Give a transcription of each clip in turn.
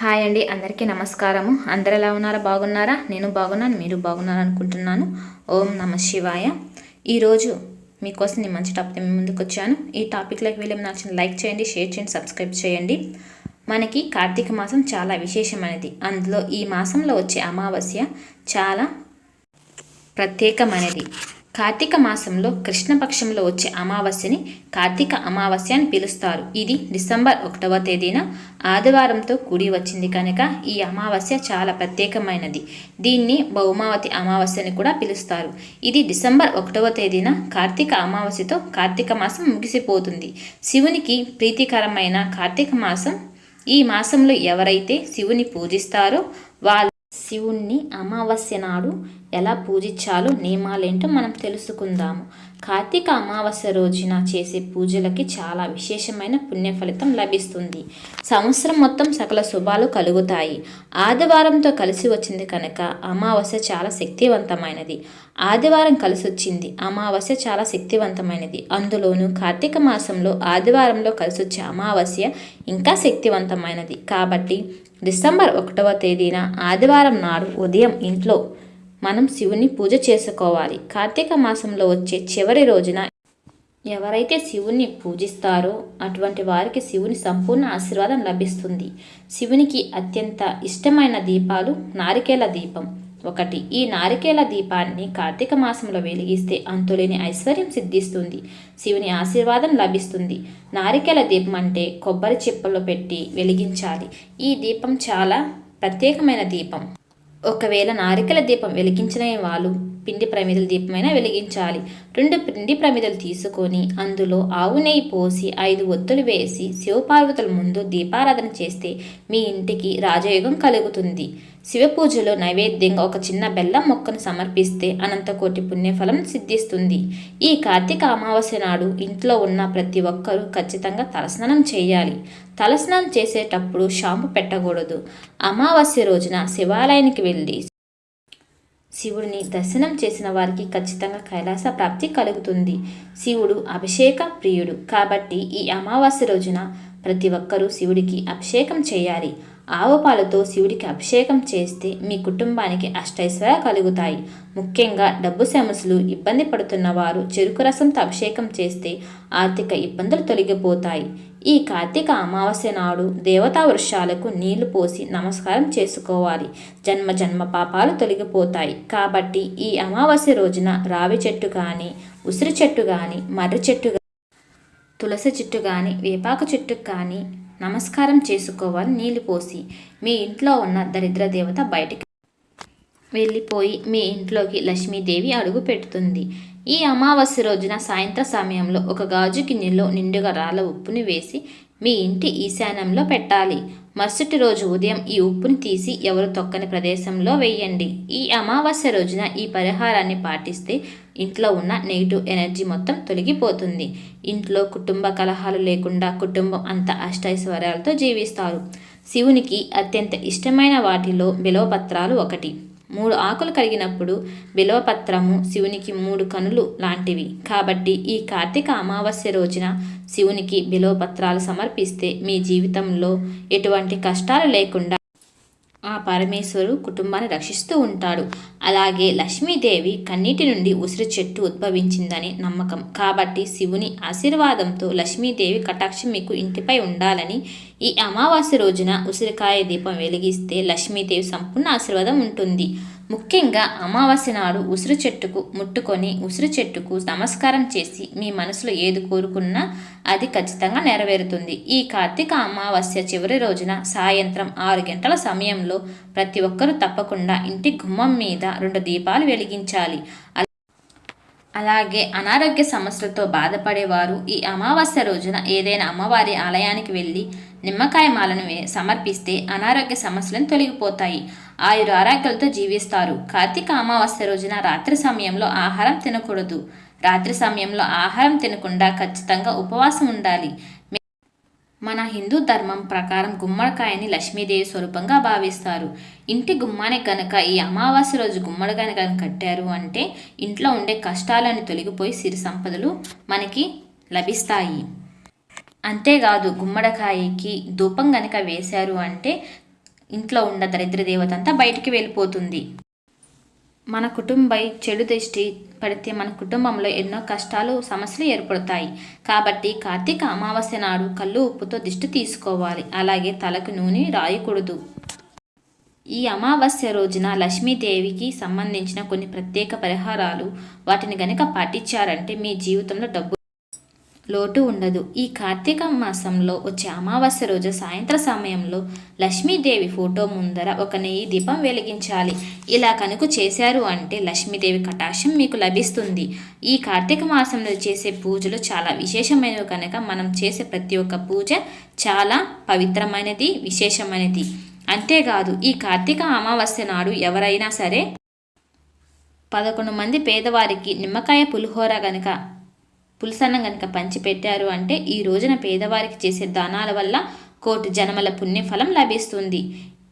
Hi అండి అందరికీ నమస్కారము. అందరు ఎలా ఉన్నారా? బాగున్నారా? నేను బాగున్నాను మీరు బాగున్నారు అనుకుంటున్నాను ఓం నమ శివాయ. ఈరోజు మీకోసం నేను మంచి టాపిక్ మీ ముందుకు వచ్చాను ఈ టాపిక్లోకి వెళ్ళి నచ్చిన లైక్ చేయండి షేర్ చేయండి సబ్స్క్రైబ్ చేయండి. మనకి కార్తీక మాసం చాలా విశేషమైనది. అందులో ఈ మాసంలో వచ్చే అమావాస్య చాలా ప్రత్యేకమైనది. కార్తీక మాసంలో కృష్ణపక్షంలో వచ్చే అమావాస్యని కార్తీక అమావాస్య అని పిలుస్తారు. ఇది డిసెంబర్ ఒకటవ తేదీన ఆదివారంతో కూడి వచ్చింది కనుక ఈ అమావాస్య చాలా ప్రత్యేకమైనది. దీన్ని బహుమావతి అమావాస్య అని కూడా పిలుస్తారు. ఇది డిసెంబర్ ఒకటవ తేదీన కార్తీక అమావాస్యతో కార్తీక మాసం ముగిసిపోతుంది. శివునికి ప్రీతికరమైన కార్తీక మాసం ఈ మాసంలో ఎవరైతే శివుని పూజిస్తారో వాళ్ళు శివుణ్ణి అమావాస్య నాడు ఎలా పూజించాలో నియమాలేంటో మనం తెలుసుకుందాము. కార్తీక అమావాస్య రోజున చేసే పూజలకి చాలా విశేషమైన పుణ్య ఫలితం లభిస్తుంది. సంవత్సరం మొత్తం సకల శుభాలు కలుగుతాయి. ఆదివారంతో కలిసి వచ్చింది కనుక అమావాస్య చాలా శక్తివంతమైనది. ఆదివారం కలిసి వచ్చింది అమావాస్య చాలా శక్తివంతమైనది. అందులోనూ కార్తీక మాసంలో ఆదివారంలో కలిసి వచ్చే అమావాస్య ఇంకా శక్తివంతమైనది. కాబట్టి డిసెంబర్ ఒకటవ తేదీన ఆదివారం నాడు ఉదయం ఇంట్లో మనం శివుని పూజ చేసుకోవాలి. కార్తీక మాసంలో వచ్చే చివరి రోజున ఎవరైతే శివుని పూజిస్తారో అటువంటి వారికి శివుని సంపూర్ణ ఆశీర్వాదం లభిస్తుంది. శివునికి అత్యంత ఇష్టమైన దీపాలు నారికేల దీపం. ఒకటి ఈ నారికేల దీపాన్ని కార్తీక మాసంలో వెలిగిస్తే అంతులేని ఐశ్వర్యం సిద్ధిస్తుంది. శివుని ఆశీర్వాదం లభిస్తుంది. నారికేల దీపం అంటే కొబ్బరి చిప్పలో పెట్టి వెలిగించాలి. ఈ దీపం చాలా ప్రత్యేకమైన దీపం. ఒకవేళ నారికల దీపం వెలిగించిన వాళ్ళు పిండి ప్రమిదల దీపమైన వెలిగించాలి. రెండు పిండి ప్రమిదలు తీసుకొని అందులో ఆవు నెయ్యి పోసి ఐదు ఒత్తులు వేసి శివపార్వతుల ముందు దీపారాధన చేస్తే మీ ఇంటికి రాజయోగం కలుగుతుంది. శివ పూజలో నైవేద్యంగా ఒక చిన్న బెల్లం మొక్కను సమర్పిస్తే అనంతకోటి పుణ్యఫలం సిద్ధిస్తుంది. ఈ కార్తీక అమావాస్య నాడు ఇంట్లో ఉన్న ప్రతి ఒక్కరూ ఖచ్చితంగా తలస్నానం చేయాలి. తలస్నానం చేసేటప్పుడు షాంపు పెట్టకూడదు. అమావాస్య రోజున శివాలయానికి వెళ్ళి శివుడిని దర్శనం చేసిన వారికి ఖచ్చితంగా కైలాస ప్రాప్తి కలుగుతుంది. శివుడు అభిషేక ప్రియుడు. కాబట్టి ఈ అమావాస్య రోజున ప్రతి ఒక్కరూ శివుడికి అభిషేకం చేయాలి. ఆవు పాలతో శివుడికి అభిషేకం చేస్తే మీ కుటుంబానికి అష్టైశ్వర్య కలుగుతాయి. ముఖ్యంగా డబ్బు సమస్యలు ఇబ్బంది పడుతున్న వారు చెరుకు రసంతో అభిషేకం చేస్తే ఆర్థిక ఇబ్బందులు తొలగిపోతాయి. ఈ కార్తీక అమావాస్య నాడు దేవతా వృక్షాలకు నీళ్ళు పోసి నమస్కారం చేసుకోవాలి. జన్మ జన్మ పాపాలు తొలగిపోతాయి. కాబట్టి ఈ అమావాస్య రోజున రావి చెట్టు కానీ ఉసిరి చెట్టు కానీ మర్రి చెట్టు తులసి చెట్టు కానీ వేపాకు చెట్టు కానీ నమస్కారం చేసుకోవాలి. నీళ్ళు పోసి మీ ఇంట్లో ఉన్న దరిద్ర దేవత బయటికి వెళ్ళిపోయి మీ ఇంట్లోకి లక్ష్మీదేవి అడుగు పెడుతుంది. ఈ అమావాస్య రోజున సాయంత్రం సమయంలో ఒక గాజు గిన్నెలో నిండుగా రాళ్ళ ఉప్పుని వేసి మీ ఇంటి ఈశాన్యంలో పెట్టాలి. మరుసటి రోజు ఉదయం ఈ ఉప్పుని తీసి ఎవరు తొక్కని ప్రదేశంలో వేయండి. ఈ అమావాస్య రోజున ఈ పరిహారాన్ని పాటిస్తే ఇంట్లో ఉన్న నెగిటివ్ ఎనర్జీ మొత్తం తొలగిపోతుంది. ఇంట్లో కుటుంబ కలహాలు లేకుండా కుటుంబం అంత అష్టైశ్వర్యాలతో జీవిస్తారు. శివునికి అత్యంత ఇష్టమైన వాటిలో బిలవపత్రాలు ఒకటి. మూడు ఆకులు కలిగినప్పుడు బిలవపత్రము శివునికి మూడు కనులు లాంటివి. కాబట్టి ఈ కార్తీక అమావాస్య రోజున శివునికి బిలవపత్రాలు సమర్పిస్తే మీ జీవితంలో ఎటువంటి కష్టాలు లేకుండా ఆ పరమేశ్వరు కుటుంబాన్ని రక్షిస్తూ ఉంటాడు. అలాగే లక్ష్మీదేవి కన్నీటి నుండి ఉసిరి చెట్టు ఉద్భవించిందని నమ్మకం. కాబట్టి శివుని ఆశీర్వాదంతో లక్ష్మీదేవి కటాక్షం మీకు ఇంటిపై ఉండాలని ఈ అమావాస్య రోజున ఉసిరికాయ దీపం వెలిగిస్తే లక్ష్మీదేవి సంపూర్ణ ఆశీర్వాదం ఉంటుంది. ముఖ్యంగా అమావాస్య నాడు ఉసిరి చెట్టుకు ముట్టుకొని ఉసిరి చెట్టుకు నమస్కారం చేసి మీ మనసులో ఏది కోరుకున్నా అది ఖచ్చితంగా నెరవేరుతుంది. ఈ కార్తీక అమావాస్య చివరి రోజున సాయంత్రం ఆరు గంటల సమయంలో ప్రతి ఒక్కరూ తప్పకుండా ఇంటి గుమ్మం మీద రెండు దీపాలు వెలిగించాలి. అలాగే అనారోగ్య సమస్యలతో బాధపడేవారు ఈ అమావాస్య రోజున ఏదైనా అమ్మవారి ఆలయానికి వెళ్ళి నిమ్మకాయ మాలను సమర్పిస్తే అనారోగ్య సమస్యలను తొలగిపోతాయి. ఆయుర ఆరోగ్యాలతో జీవిస్తారు. కార్తీక అమావాస్య రోజున రాత్రి సమయంలో ఆహారం తినకూడదు. రాత్రి సమయంలో ఆహారం తినకుండా ఖచ్చితంగా ఉపవాసం ఉండాలి. మన హిందూ ధర్మం ప్రకారం గుమ్మడికాయని లక్ష్మీదేవి స్వరూపంగా భావిస్తారు. ఇంటి గుమ్మానికి కనుక ఈ అమావాస్య రోజు గుమ్మడికాయని కనుక కట్టారు అంటే ఇంట్లో ఉండే కష్టాలని తొలగిపోయి సిరి సంపదలు మనకి లభిస్తాయి. అంతేకాదు గుమ్మడికాయకి ధూపం కనుక వేశారు అంటే ఇంట్లో ఉన్న దరిద్ర దేవత అంతా బయటికి వెళ్ళిపోతుంది. మన కుటుంబై చెడు దృష్టి పడితే మన కుటుంబంలో ఎన్నో కష్టాలు సమస్యలు ఏర్పడతాయి. కాబట్టి కార్తీక అమావాస్య నాడు కళ్ళు ఉప్పుతో దిష్టి తీసుకోవాలి. అలాగే తలకు నూనె రాయకూడదు. ఈ అమావాస్య రోజున లక్ష్మీదేవికి సంబంధించిన కొన్ని ప్రత్యేక పరిహారాలు వాటిని గనక పాటించారంటే మీ జీవితంలో డబ్బు లోటు ఉండదు. ఈ కార్తీక మాసంలో వచ్చే అమావాస్య రోజు సాయంత్రం సమయంలో లక్ష్మీదేవి ఫోటో ముందర ఒక నెయ్యి దీపం వెలిగించాలి. ఇలా కనుక చేశారు అంటే లక్ష్మీదేవి కటాక్షం మీకు లభిస్తుంది. ఈ కార్తీక మాసంలో చేసే పూజలు చాలా విశేషమైనవి కనుక మనం చేసే ప్రతి ఒక్క పూజ చాలా పవిత్రమైనది విశేషమైనది. అంతేకాదు ఈ కార్తీక అమావాస్య నాడు ఎవరైనా సరే పదకొండు మంది పేదవారికి నిమ్మకాయ పులిహోర గనక పులిసన్నం కనుక పంచిపెట్టారు అంటే ఈ రోజున పేదవారికి చేసే దానాల వల్ల కోటి జన్మల పుణ్యఫలం లభిస్తుంది.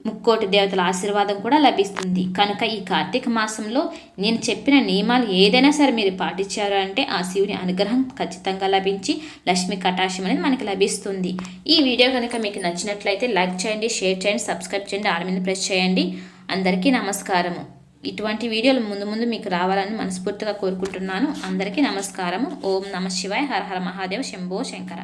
ముక్కోటి దేవతల ఆశీర్వాదం కూడా లభిస్తుంది. కనుక ఈ కార్తీక మాసంలో నేను చెప్పిన నియమాలు ఏదైనా సరే మీరు పాటించారు అంటే ఆ శివుని అనుగ్రహం ఖచ్చితంగా లభించి లక్ష్మి కటాక్షం అనేది మనకి లభిస్తుంది. ఈ వీడియో కనుక మీకు నచ్చినట్లయితే లైక్ చేయండి షేర్ చేయండి సబ్స్క్రైబ్ చేయండి ఆడ మీద ప్రెస్ చేయండి. అందరికీ నమస్కారము. ఇటువంటి వీడియోలు ముందు ముందు మీకు రావాలని మనస్ఫూర్తిగా కోరుకుంటున్నాను. అందరికీ నమస్కారము. ఓం నమ శివాయ. హర హర మహాదేవ్. శంభో శంకర.